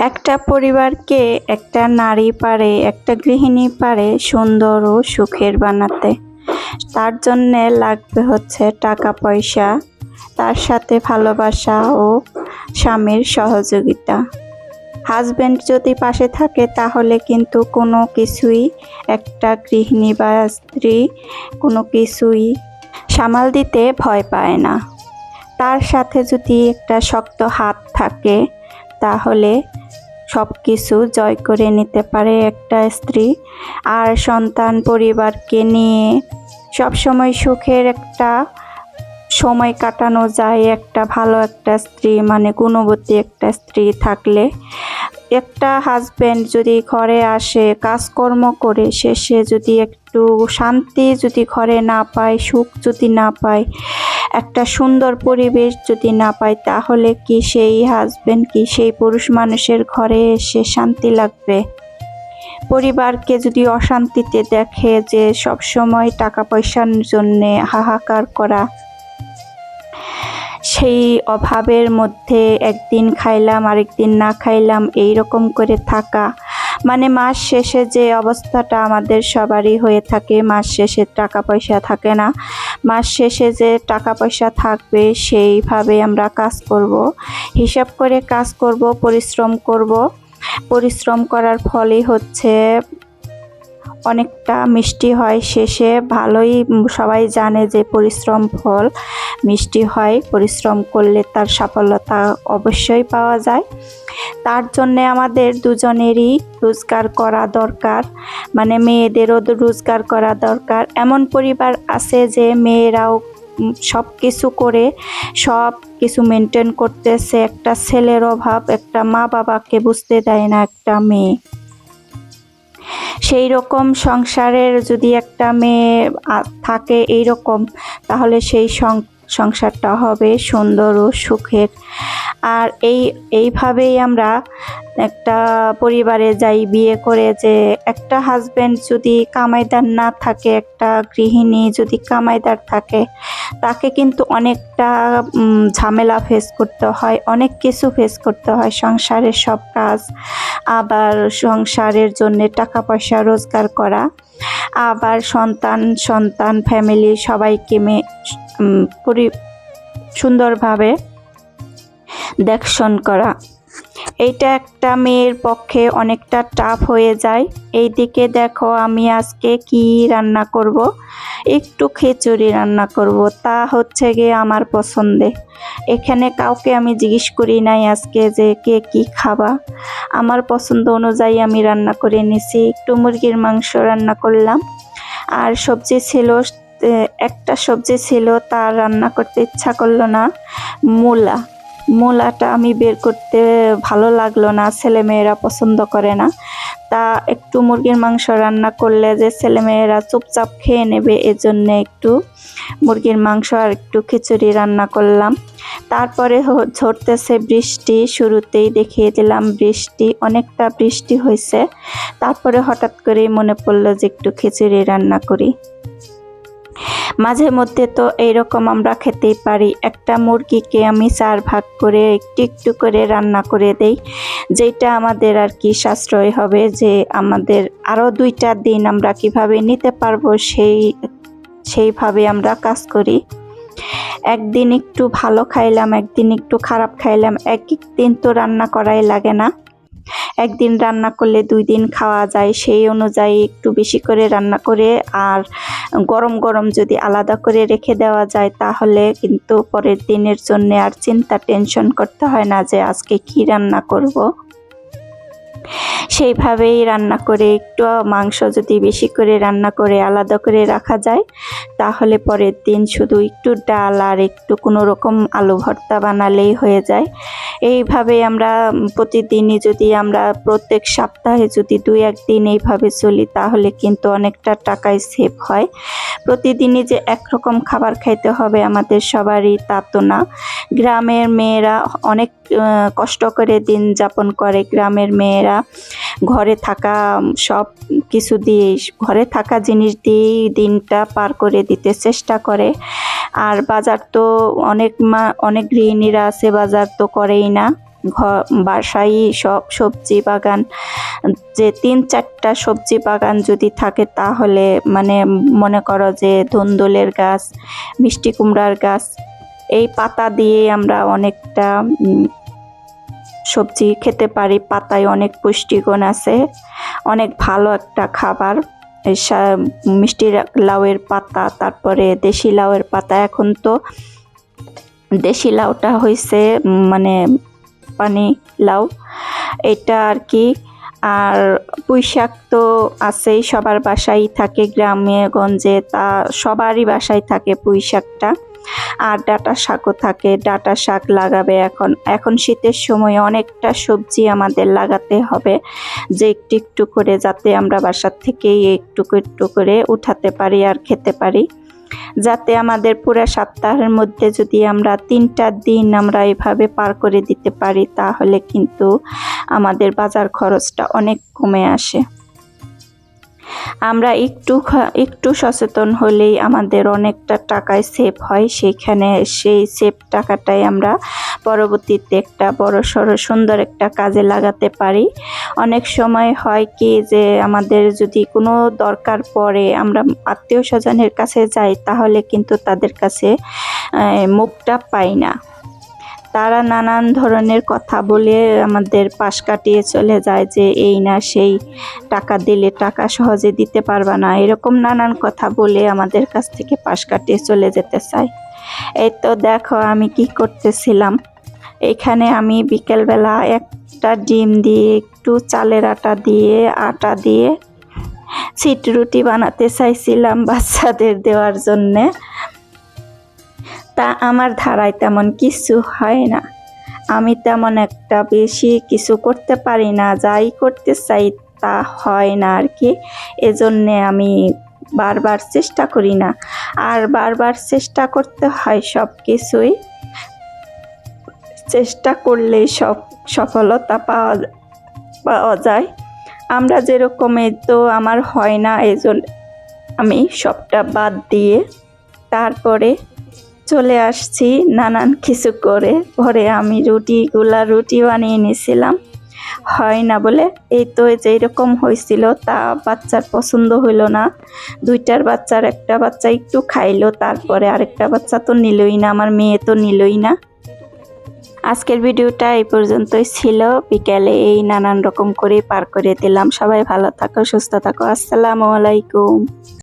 একটা পরিবারকে একটা নারী পারে, একটা গৃহিণী পারে সুন্দর ও সুখের বানাতে। তার জন্যে লাগবে হচ্ছে টাকা পয়সা, তার সাথে ভালোবাসা ও স্বামীর সহযোগিতা। হাজব্যান্ড যদি পাশে থাকে তাহলে কিন্তু কোনো কিছুই একটা গৃহিণী বা স্ত্রী কোনো কিছুই সামাল দিতে ভয় পায় না। তার সাথে যদি একটা শক্ত হাত থাকে তাহলে সব কিছু জয় করে নিতে পারে একটা স্ত্রী আর সন্তান পরিবারকে নিয়ে। সবসময় সুখের একটা সময় কাটানো যায় একটা ভালো একটা স্ত্রী মানে গুণবতী একটা স্ত্রী থাকলে। একটা হাজব্যান্ড যদি ঘরে আসে, কাজকর্ম করে, শেষে যদি একটু শান্তি যদি ঘরে না পায়, সুখ যদি না পায়, একটা সুন্দর পরিবেশ যদি না পায়, তাহলে কি সেই হাজবেন্ড কি সেই পুরুষ মানুষের ঘরে এসে শান্তি লাগবে? পরিবারকে যদি অশান্তিতে দেখে যে সব সময় টাকা পয়সার জন্যে হাহাকার করা, সেই অভাবের মধ্যে একদিন খাইলাম, আরেকদিন না খাইলাম এই রকম করে থাকা মানে মাস শেষে যে অবস্থাটা আমাদের সবারই হয়ে থাকে, মাস শেষে টাকা পয়সা থাকে না। মাস শেষে যে টাকা পয়সা থাকবে, সেইভাবে আমরা কাজ করব। হিসাব করে কাজ করব, পরিশ্রম করব। পরিশ্রম করার ফলে হচ্ছে অনেকটা মিষ্টি হয়। শেষে ভালোই সবাই জানে যে পরিশ্রম ফল মিষ্টি হয়। পরিশ্রম করলে তার সাফল্যতা অবশ্যই পাওয়া যায়। তার জন্যে আমাদের দুজনেরই রোজগার করা দরকার। মানে মেয়েদেরও রোজগার করা দরকার। এমন পরিবার আছে যে মেয়েরাও সব কিছু করে সব কিছু মেনটেন করতেছে। একটা ছেলের অভাব, একটা মা বাবাকে বুঝতে দেয় না একটা মেয়ে। সেই রকম সংসারের যদি একটা মেয়ে থাকে এই রকম তাহলে সেই সংসারটা হবে সুন্দর ও সুখের। আর এই, এইভাবেই আমরা একটা পরিবারে যাই, বিয়ে করে যে একটা হাজব্যান্ড যদি কামাইদার না থাকে, একটা গৃহিণী যদি কামাইদার থাকে, তাকে কিন্তু অনেকটা ঝামেলা ফেস করতে হয়, অনেক কিছু ফেস করতে হয়, সংসারের সব কাজ, আবার সংসারের জন্যে টাকা পয়সা রোজগার করা, আবার সন্তান সন্তান ফ্যামিলি সবাইকে মে পরি সুন্দরভাবে দেখশন করা। এইটা একটা মেয়ের পক্ষে অনেকটা টাফ হয়ে যায়। এই দিকে দেখো আমি আজকে কি রান্না করব। একটু খিচুড়ি রান্না করব, তা হচ্ছে গিয়ে আমার পছন্দে। এখানে কাউকে আমি জিজ্ঞেস করি নাই আজকে যে কে কি খাবা। আমার পছন্দ অনুযায়ী আমি রান্না করে নিছি। একটু মুরগির মাংস রান্না করলাম। আর সবজি ছিল একটা সবজি ছিল তা রান্না করতে ইচ্ছা করল না। মূলা। মূলাটা আমি বের করতে ভালো লাগল না ছেলে মেয়েরা পছন্দ করে না। তা একটু মুরগির মাংস রান্না করলে যে ছেলে মেয়েরা চুপচাপ খেয়ে নেবে, এজন্যে একটু মুরগির মাংস আর একটু খিচুড়ি রান্না করলাম। তারপরে ঝরতেছে বৃষ্টি, শুরুতেই দেখিয়ে দিলাম বৃষ্টি, অনেকটা বৃষ্টি হয়েছে তারপরে হঠাৎ করেই মনে পড়ল যে একটু খিচুড়ি রান্না করি। মাঝে মধ্যে তো এইরকম আমরা খেতেই পারি। একটা মুরগিকে আমি চার ভাগ করে একটু একটু করে রান্না করে দেই, যেটা আমাদের আর কি সাশ্রয় হবে যে আমাদের আরও দুইটা দিন আমরা কীভাবে নিতে পারব সেই, সেইভাবে আমরা কাজ করি। একদিন একটু ভালো খাইলাম, একদিন একটু খারাপ খাইলাম এক দিন তো রান্না করাই লাগে না। একদিন রান্না করলে দুই দিন খাওয়া যায়, সেই অনুযায়ী একটু বেশি করে রান্না করে আর গরম গরম যদি আলাদা করে রেখে দেওয়া যায় তাহলে কিন্তু পরের দিনের জন্য আর চিন্তা, টেনশন করতে হয় না যে আজকে কি রান্না করব। সেইভাবেই রান্না করে, একটু মাংস যদি বেশি করে রান্না করে আলাদা করে রাখা যায়, তাহলে পরের দিন শুধু একটু ডাল আর একটু কোনো রকম আলু ভর্তা বানালেই হয়ে যায়। এইভাবে আমরা প্রতিদিনই যদি আমরা প্রত্যেক সপ্তাহে যদি দু একদিন এইভাবে চলি, তাহলে কিন্তু অনেকটা টাকাই সেভ হয়। প্রতিদিনই যে একরকম খাবার খাইতে হবে আমাদের সবারই তা তো না। গ্রামের মেয়েরা অনেক কষ্ট করে দিন যাপন করে। গ্রামের মেয়েরা ঘরে থাকা সব কিছু দিয়ে, ঘরে থাকা জিনিস দিয়েই দিনটা পার করে দিতে চেষ্টা করে। আর বাজার তো অনেক মা, অনেক গৃহিণীরা আছে, বাজার তো করেই না। ঘর বাসায় সব সবজি বাগান, যে তিন চারটা সবজি বাগান যদি থাকে তাহলে মানে মনে করো যে ধুন্দুলের গাছ, মিষ্টি কুমড়ার গাছ, এই পাতা দিয়ে আমরা অনেকটা সবজি খেতে পারি, পাতায় অনেক পুষ্টিগুণ আছে। অনেক ভালো একটা খাবার। মিষ্টি লাউয়ের পাতা, তারপরে দেশি লাউয়ের পাতা। এখন তো দেশি লাউটা হয়েছে মানে পানি লাউ। এটা আর কি। আর পুঁই শাক তো আছেই, সবার বাসায় থাকে, গ্রামে, গঞ্জে, তা সবারই বাসায় থাকে পুঁই শাকটা আর ডাটা শাকও থাকে, ডাটা শাক লাগাবে এখন। এখন শীতের সময় অনেকটা সবজি আমাদের লাগাতে হবে, যে একটু একটু করে যাতে আমরা বাসার থেকেই একটু একটু করে উঠাতে পারি আর খেতে পারি। যাতে আমাদের পুরো সপ্তাহের মধ্যে যদি আমরা তিনটা দিন আমরা এভাবে পার করে দিতে পারি, তাহলে কিন্তু আমাদের বাজার খরচটা অনেক কমে আসে। আমরা একটু একটু সচেতন হলেই আমাদের অনেকটা টাকায় সেভ হয়। সেখানে সেই সেভ টাকাটাই আমরা পরবর্তীতে একটা বড় সড়ো সুন্দর একটা কাজে লাগাতে পারি। অনেক সময় হয় কি যে আমাদের যদি কোনো দরকার পড়ে, আমরা আত্মীয় স্বজনের কাছে যাই, তাহলে কিন্তু তাদের কাছে মুখটা পাই না। তারা নানান ধরনের কথা বলে আমাদের পাশ কাটিয়ে চলে যায় যে, এই না, সেই টাকা দিলে টাকা সহজে দিতে পারবা না। এরকম নানান কথা বলে আমাদের কাছ থেকে পাশ কাটিয়ে চলে যেতে চায়। এই তো দেখো আমি কি করতেছিলাম। এখানে আমি বিকেলবেলা একটা ডিম দিয়ে, একটু চালের আটা দিয়ে আটা দিয়ে সিট রুটি বানাতে চাইছিলাম বাচ্চাদের দেওয়ার জন্যে। তা আমার ধারায় তেমন কিছু হয় না। আমি তেমন একটা বেশি কিছু করতে পারি না, যাই করতে চাই তা হয় না আর কি। এজন্যে আমি বারবার চেষ্টা করি না। আর বারবার চেষ্টা করতে হয় সব কিছুই। চেষ্টা করলেই সব সফলতা পাওয়া পাওয়া যায়। আমরা যেরকম তো আমার হয় না, এজন্য আমি সবটা বাদ দিয়ে তারপরে চলে আসছি নানান কিছু করে। পরে আমি রুটিগুলা রুটি বানিয়ে নিয়েছিলাম হয় না বলে? এই তো যেই রকম হয়েছিল তা বাচ্চার পছন্দ হইল না। দুইটার বাচ্চার একটা বাচ্চা একটু খাইলো, তারপরে আরেকটা বাচ্চা তো নিলই না, আমার মেয়ে তো নিলই না। আজকের ভিডিওটা এই পর্যন্তই ছিল। বিকেলে এই নানান রকম করে পার করে দিলাম। সবাই ভালো থাকো, সুস্থ থাকো। আসসালামু আলাইকুম।